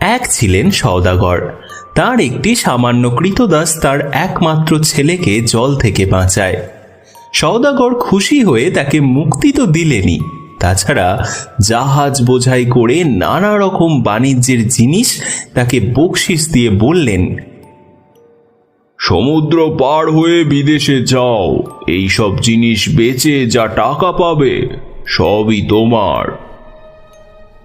এক ছিলেন সওদাগর। তার একটি সামান্য কৃতদাস তার একমাত্র ছেলেকে জল থেকে বাঁচায়। সওদাগর খুশি হয়ে তাকে মুক্তি তো দিলেনই। তাছাড়া জাহাজ বোঝাই করে নানা রকম বাণিজ্যের জিনিস তাকে বকশিস দিয়ে বললেন, সমুদ্র পার হয়ে বিদেশে যাও। এই সব জিনিস বেচে যা টাকা পাবে, সবই তোমার।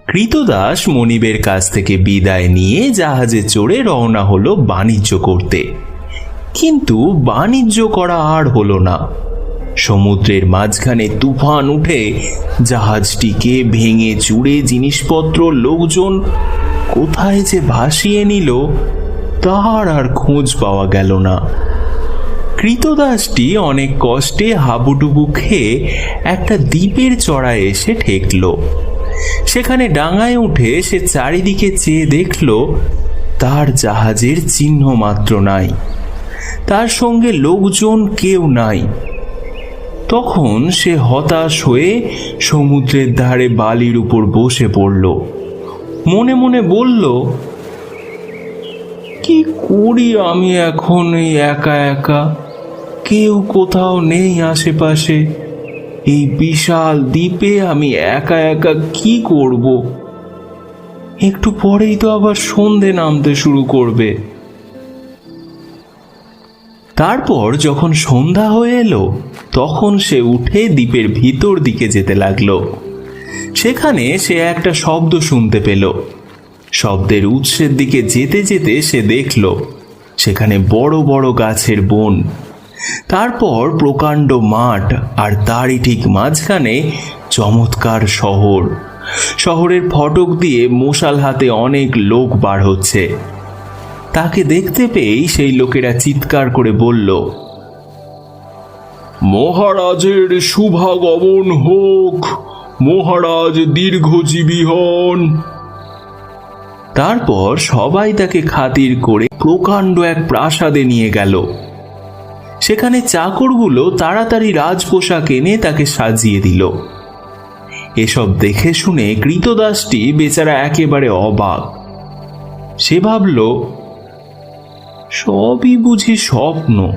কৃতদাস মনিবের কাছ থেকে বিদায় নিয়ে জাহাজে চড়ে রওনা হলো বাণিজ্য করতে। কিন্তু বাণিজ্য করা আর হলো না। সমুদ্রের মাঝখানে তুফান উঠে জাহাজটিকে ভেঙে চুড়ে জিনিসপত্র, লোকজন কোথায় যে ভাসিয়ে নিল, তার আর খোঁজ পাওয়া গেল না। কৃতদাসটি অনেক কষ্টে হাবুডুবু খেয়ে একটা দ্বীপের চড়ায় এসে ঠেকল। সেখানে ডাঙায় উঠে সে চারিদিকে চেয়ে দেখল, তার জাহাজের চিহ্ন মাত্র নাই। তার সঙ্গে লোকজন কেউ নাই। তখন সে হতাশ হয়ে সমুদ্রের ধারে বালির উপর বসে পড়ল। মনে মনে বলল, কি করি আমি এখন এই একা একা? কেউ কোথাও নেই আশেপাশে। এই বিশাল দ্বীপে আমি একা একা কি করব? একটু পরেই তো আবার সন্ধে নামতে শুরু করবে। তারপর যখন সন্ধ্যা হয়ে এলো, তখন সে উঠে দ্বীপের ভিতর দিকে যেতে লাগল। সেখানে সে একটা শব্দ শুনতে পেল। শব্দের উৎসের দিকে যেতে যেতে সে দেখল, সেখানে বড় বড় গাছের বন। তারপর প্রকাণ্ড মাঠ আর তারই ঠিক মাঝখানে চমৎকার শহর। শহরের ফটক দিয়ে মশাল হাতে অনেক লোক বার হচ্ছে। তাকে দেখতে পেয়েই সেই লোকেরা চিৎকার করে বলল, মহারাজের শুভাগমন হোক, মহারাজ দীর্ঘজীবী হন। তারপর সবাই তাকে খাতির করে প্রকাণ্ড এক প্রাসাদে নিয়ে গেল। সেখানে চাকরগুলো তাড়াতাড়ি রাজপোশাক এনে তাকে সাজিয়ে দিল। এসব দেখে শুনে কৃতদাসটি বেচারা একেবারে অবাক। সে ভাবল, সবই বুঝি স্বপ্ন।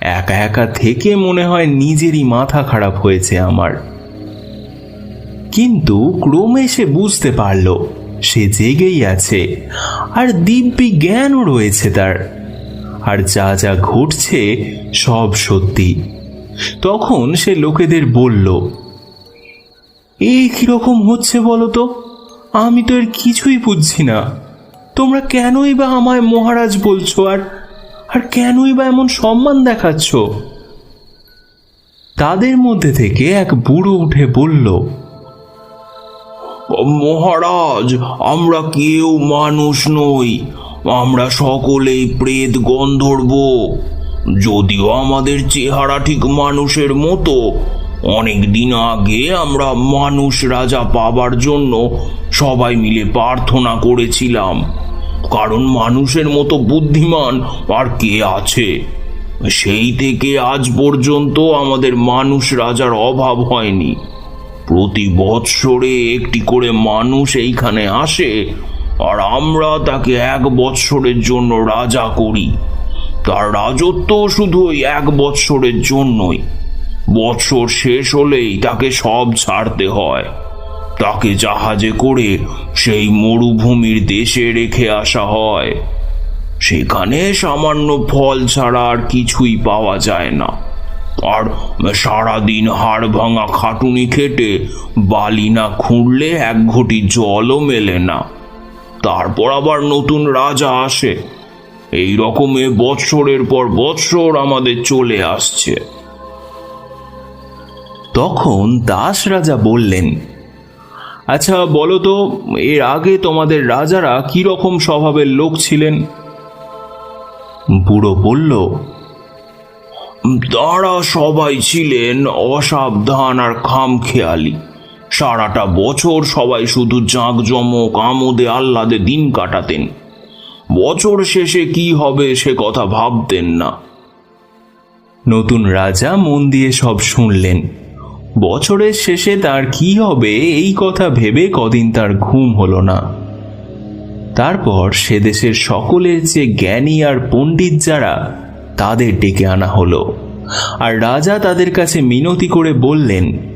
একা একা থেকে মনে হয় নিজেরই মাথা খারাপ হয়েছে আমার। কিন্তু ক্রমে সে বুঝতে পারল, সে জেগেই আছে, আর দিব্যি জ্ঞানও রয়েছে তার। আর যা যা ঘটছে সব সত্যি। তখন সে লোকেদের বলল এই কীরকম হচ্ছে বলো তো? আমি তো এর কিছুই বুঝছি না। তোমরা কেনই বা আমায় মহারাজ বলছো আর আর কেনই বা এমন সম্মান দেখাচ্ছ? তাদের মধ্যে থেকে এক বুড়ো উঠে বলল, মহারাজ, আমরা কেউ মানুষ নই। আমরা সকলেই প্রেত গন্ধর্ব যদিও আমাদের চেহারা ঠিক মানুষের মতো, অনেক দিন আগে আমরা মানুষ রাজা পাবার জন্য সবাই মিলে প্রার্থনা করেছিলাম। কারণ মানুষের মতো বুদ্ধিমান আর কে আছে? সেই থেকে আজ পর্যন্ত আমাদের মানুষ রাজার অভাব হয়নি। প্রতি বৎসরে একটি করে মানুষ এইখানে আসে আর আমরা তাকে এক বৎসরের জন্য রাজা করি। তার রাজত্ব শুধু ওই এক বৎসরের জন্যই। বৎসর শেষ হলেই তাকে সব ছাড়তে হয়। তাকে জাহাজে করে সেই মরুভূমির দেশে রেখে আসা হয়। সেখানে সামান্য ফল ছাড়া আর কিছুই পাওয়া যায় না। আর সারাদিন হাড় ভাঙা খাটুনি খেটে বালি না খুঁড়লে এক ঘটি জলও মেলে না। তারপর আবার নতুন রাজা আসে। এই রকমে বৎসরের পর বৎসর আমাদের চলে আসছে। তখন দাস রাজা বললেন আচ্ছা বলো তো, এর আগে তোমাদের রাজারা কি রকম স্বভাবের লোক ছিলেন? বুড়ো বলল তারা সবাই ছিলেন অসাবধান আর খামখেয়ালি। সারাটা বছর সবাই শুধু জাঁকজমক আমোদে আহ্লাদে দিন কাটাতেন। বছর শেষে কি হবে সে কথা ভাবতেন না। নতুন রাজা মন দিয়ে সব শুনলেন। বছরের শেষে তার কি হবে এই কথা ভেবে কদিন তার ঘুম হলো না। তারপর সে দেশের সকলের যে জ্ঞানী আর পণ্ডিত যারা, তাদের ডেকে আনা হলো। আর রাজা তাদের কাছে মিনতি করে বললেন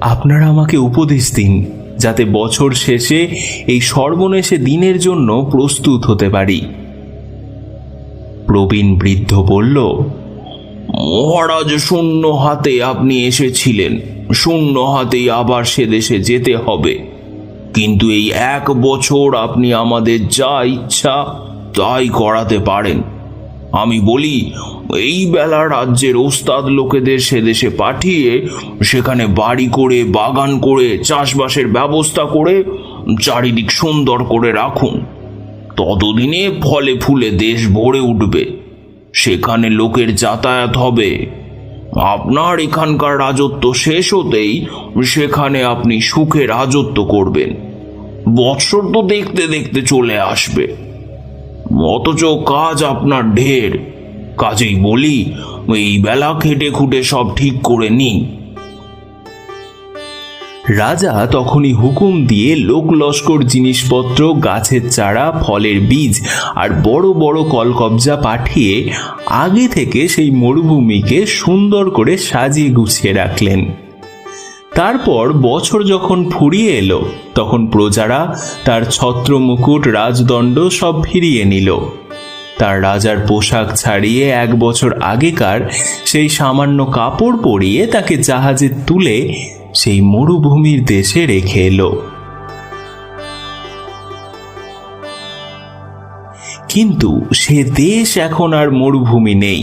আপনারা আমাকে উপদেশ দিন, যাতে বছর শেষে এই সর্বনেশে দিনের জন্য প্রস্তুত হতে পারি। প্রবীণ বৃদ্ধ বলল, মহারাজ, শূন্য হাতে আপনি এসেছিলেন। শূন্য হাতেই আবার সে দেশে যেতে হবে। কিন্তু এই এক বছর আপনি আমাদের যা ইচ্ছা তাই করাতে পারেন। আমি বলি, এই বেলা রাজ্যের ওস্তাদ লোকেদের সে দেশে পাঠিয়ে, সেখানে বাড়ি করে, বাগান করে, চাষবাসের ব্যবস্থা করে চারিদিক সুন্দর করে রাখুন। ততদিনে ফলে ফুলে দেশ ভরে উঠবে। সেখানে লোকের যাতায়াত হবে। আপনার এখানকার রাজত্ব শেষ হতেই সেখানে আপনি সুখে রাজত্ব করবেন। বৎসর তো দেখতে দেখতে চলে আসবে। অথচ কাজ আপনার ঢের। কাজেই বলি, এই বেলা খেটে খুটে সব ঠিক করে নিন রাজা তখনই হুকুম দিয়ে লোক লস্কর জিনিসপত্র, গাছের চারা, ফলের বীজ আর বড় বড় কলকবজা পাঠিয়ে আগে থেকে সেই মরুভূমিকে সুন্দর করে সাজিয়ে গুছিয়ে রাখলেন। তারপর বছর যখন ফুরিয়ে এলো, তখন প্রজারা তার ছত্র মুকুট রাজদণ্ড সব ফিরিয়ে নিল। তার রাজার পোশাক ছাড়িয়ে এক বছর আগেকার সেই সামান্য কাপড় পরিয়ে তাকে জাহাজে তুলে সেই মরুভূমির দেশে রেখে এলো। কিন্তু সে দেশ এখন আর মরুভূমি নেই।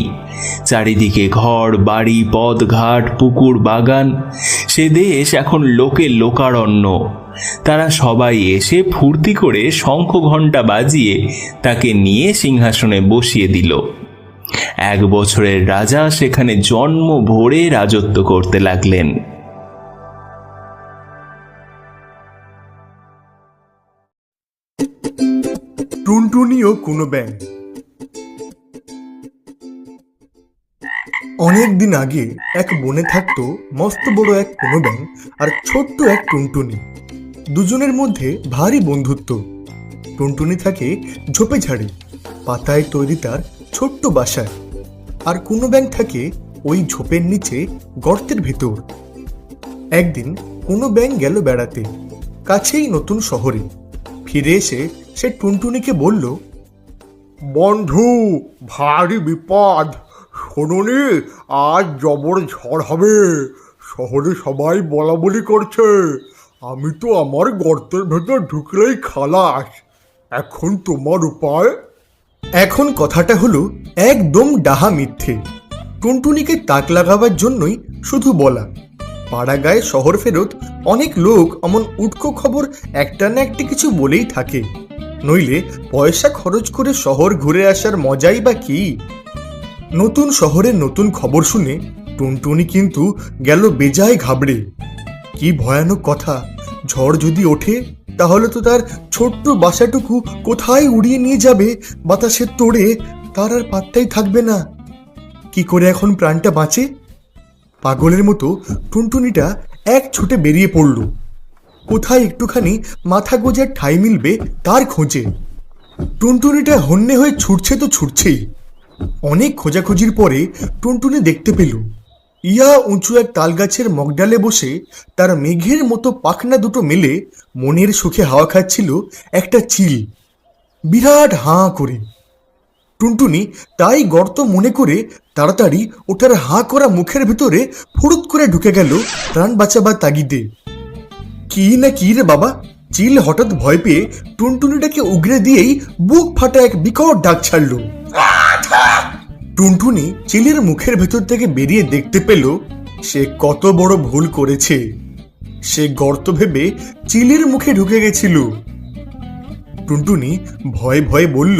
চারিদিকে ঘর, বাড়ি, পথঘাট, পুকুর, বাগান, সে দেশ এখন লোকে লোকারণ্য। তারা সবাই এসে ফুর্তি করে শঙ্খ ঘণ্টা বাজিয়ে তাকে নিয়ে সিংহাসনে বসিয়ে দিল। এক বছরের রাজা সেখানে জন্ম ভরে রাজত্ব করতে লাগলেন। ও কোনো ব্যাং। অনেক দিন আগে এক বনে থাকতো মস্ত বড় এক কোনো ব্যাং আর ছোট্ট এক টুনটুনি। দুজনের মধ্যে ভারী বন্ধুত্ব। টুনটুনি থাকে ঝোপে ঝাড়ে, পাতায় তৈরি তার ছোট্ট বাসায়। আর কোনো ব্যাং থাকে ওই ঝোপের নিচে গর্তের ভেতর। একদিন কোনো ব্যাং গেল বেড়াতে, কাছেই নতুন শহরে। ফিরে এসে সে টুনটুনিকে বলল বন্ধু, ভারী বিপদ। শোনুনি আজ জবর ঝড় হবে। শহরে সবাই বলা বলি করছে। আমি তো আমার গর্তের ভেতর ঢুকলেই খালাস। এখন তোমার উপায়? এখন কথাটা হলো, একদম ডাহা মিথ্যে। টুনটুনিকে তাক লাগাবার জন্যই শুধু বলা। পাড়া গায়ে শহর ফেরত অনেক লোক অমন উটকো খবর একটা না একটা কিছু বলেই থাকে। নইলে পয়সা খরচ করে শহর ঘুরে আসার মজাই বা কি? নতুন শহরের নতুন খবর শুনে টুনটুনি কিন্তু গেল বেজায় ঘাবড়ে। কি ভয়ানক কথা, ঝড় যদি ওঠে, তাহলে তো তার ছোট্ট বাসাটুকু কোথায় উড়িয়ে নিয়ে যাবে বাতাসে তোড়ে, তার আর পাত্তাই থাকবে না। কি করে এখন প্রাণটা বাঁচে? পাগলের মতো টুনটুনিটা এক ছুটে বেরিয়ে পড়ল। কোথায় একটুখানি মাথা গোজার ঠাই মিলবে তার খোঁজে। টুনটুনিটা হন্যে হয়ে ছুটছে তো ছুটছেই। অনেক খোঁজাখুঁজির পরে টুনটুনি দেখতে পেল। ইয়া উঁচু এক তালগাছের মগডালে বসে তার মেঘের মতো পাখনা দুটো মেলে মনের সুখে হাওয়া খাচ্ছিল একটা চিল। বিরাট হাঁ করে। টুনটুনি তাই গর্ত মনে করে তাড়াতাড়ি ওটার হাঁ করা মুখের ভিতরে ফুরুত করে ঢুকে গেল প্রাণ বাঁচাবার তাগিদে। কি না কি রে বাবা? চিল হঠাৎ ভয় পেয়ে টুনটুনিটাকে উগরে দিয়েই বুক ফাটা এক বিকট ডাক ছাড়ল। টুনটুনি চিলের মুখের ভেতর থেকে বেরিয়ে দেখতে পেল, সে কত বড় ভুল করেছে। সে গর্ত ভেবে চিলের মুখে ঢুকে গেছিল। টুনটুনি ভয়ে ভয়ে বলল,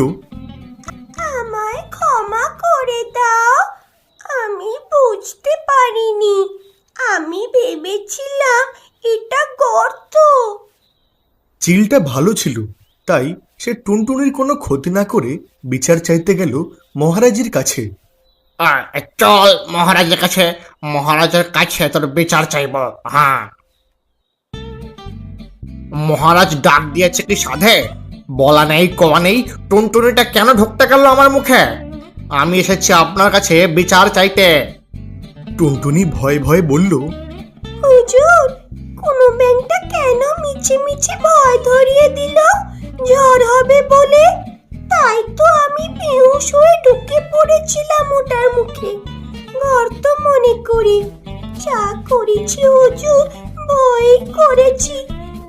আমায় ক্ষমা করে দাও। আমি বুঝতে পারিনি। আমি ভেবেছিলাম এটা গর্ত। চিলটা ভালো ছিল তাই সে টুনটুনির কোনো ক্ষতি না করে বিচার চাইতে গেল মহারাজের কাছে। চল মহারাজের কাছে মহারাজের কাছে তোর বিচার চাইব হ্যাঁ। মহারাজ ডাক দিয়েছে কি সাধে? বলা নেই কওয়া নেই টুনটুনিটা কেন ঢুকতে গেল আমার মুখে? আমি এসেছি আপনার কাছে বিচার চাইতে। টুনটুনি ভয়ে ভয়ে বলল হুজুর কোনো ব্যাংকটা কেন মিছে মিছে ভয় ধরিয়ে দিল? ঝড় হবে বলে? তাই তো আমি বেহুশ হয়ে ঢুকে পড়েছিলাম ওটার মুখে। ঘর তো মনে করি। যা করেছি হুজুর ভয় করেছি।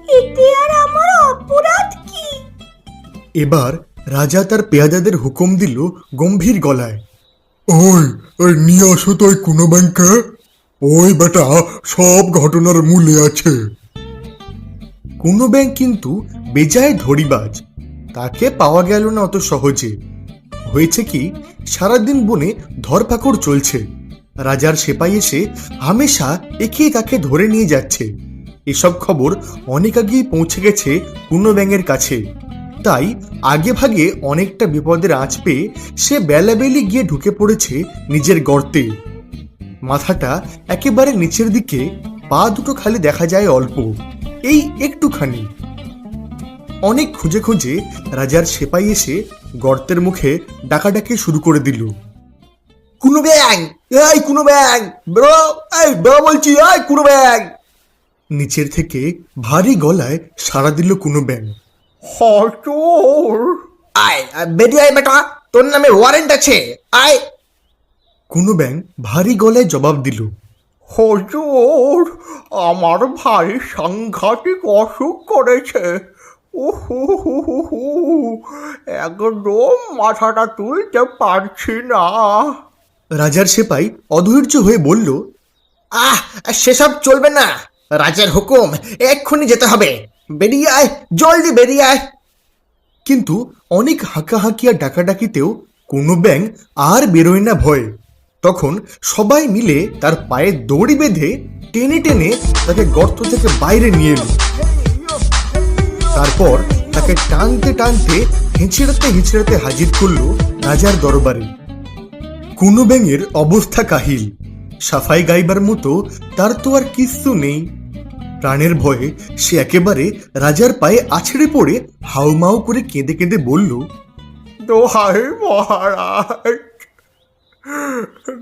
এতে আর আমার অপরাধ কি? এবার রাজা তার পেয়াদাদের হুকুম দিল গম্ভীর গলায়। ওই নিয়ে আসো তো ওই কোনো ব্যাংকে। ওই বেটা, সব ঘটনার মূলে আছে। কোনো ব্যাংক কিন্তু বেজায় ধরিবাজ তাকে পাওয়া গেল না অত সহজে। হয়েছে কি, সারাদিন বনে ধরপাকড় চলছে। রাজার সেপাই এসে হামেশা একে তাকে ধরে নিয়ে যাচ্ছে। এসব খবর অনেক আগেই পৌঁছে গেছে কোনো ব্যাঙের কাছে। তাই আগে ভাগে অনেকটা বিপদের আঁচ পেয়ে সে বেলাবেলি গিয়ে ঢুকে পড়েছে নিজের গর্তে। মাথাটা একেবারে নিচের দিকে পা দুটো খালি দেখা যায় অল্প। এই একটুখানি। অনেক খুঁজে খুঁজে রাজার সেপাই এসে গর্তের মুখে ডাকাডাকি শুরু করে দিল। কুনো ব্যাং! এই কুনো ব্যাং! বেরো! এই বেরো বলছি এই কুনো ব্যাং! নিচের থেকে ভারী গলায় সাড়া দিল কুনো ব্যাং। হজুর আয় বেরিয়ে আয় বেটা তোর নামে ওয়ারেন্ট আছে। আয় কুনো ব্যাং ভারী গলায় জবাব দিল, হজুর, আমার ভাই সাংঘাতিক অসুখ করেছে। একদম মাথাটা তুলতে পারছি না। রাজার সেপাই অধৈর্য হয়ে বলল, আহ, সেসব চলবে না। রাজার হুকুম, এক্ষুনি যেতে হবে। বেরিয়ে আয়, জলদি বেরিয়ে আয়। কিন্তু অনেক হাঁকাহাঁকি আর ডাকাডাকিতেও কোনো ব্যাং আর বেরোয় না ভয়। তখন সবাই মিলে তার পায়ে দড়ি বেঁধে টেনে টেনে তাকে গর্ত থেকে বাইরে নিয়ে এলো। তারপর তাকে টানতে টানতে হেঁচড়াতে হেঁচড়াতে হাজির করল রাজার দরবারে। কোনো ব্যাঙের অবস্থা কাহিল। সাফাই গাইবার মতো তার তো আর কিচ্ছু নেই। প্রাণের ভয়ে সে একেবারে রাজার পায়ে আছড়ে পড়ে হাউমাউ করে কেঁদে কেঁদে বলল, দোহাই মহারাজ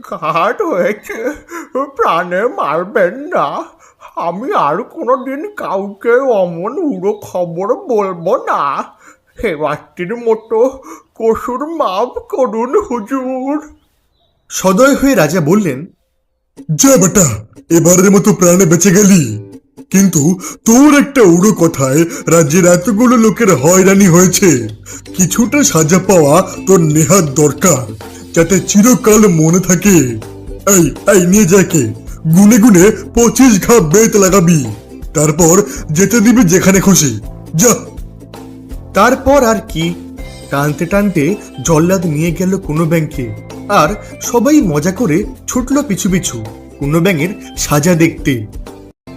ঘাট হয়েছে। প্রাণে মারবেন না। আমি আর কোনোদিন কাউকে অমন উড়ো খবর বলব না। সেবাস্তির মতো কসুর মাপ করুন হুজুর। সদয় হয়ে রাজা বললেন, যা বেটা, এবারের মতো প্রাণে বেঁচে গেলি। কিন্তু তোর একটা উড়ো কথায় রাজ্যের এতগুলো লোকের হয়রানি হয়েছে। কিছুটা সাজা পাওয়া তোর নেহাত দরকার। যাতে চিরকাল মনে থাকে। এই এই নিয়ে যাকে গুনে গুনে পঁচিশ ঘা বেত লাগাবি। তারপর যেতে দিবি যেখানে খুশি। যা। তারপর আর কি? টানতে টানতে জল্লাদ নিয়ে গেল কোনো ব্যাংকে। আর সবাই মজা করে ছুটল পিছু পিছু কোনো ব্যাঙের সাজা দেখতে।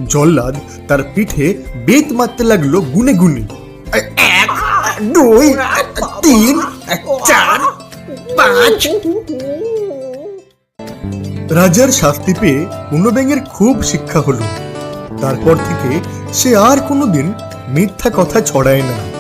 জল্লাদ তার পিঠে বেত মারতে লাগল গুনে গুনে। এক দুই তিন চার পাঁচ রাজার শাস্তি পেয়ে পূর্ণব্যাঙের ব্যাঙের খুব শিক্ষা হলো। তারপর থেকে সে আর কোনোদিন মিথ্যা কথা ছড়ায় না।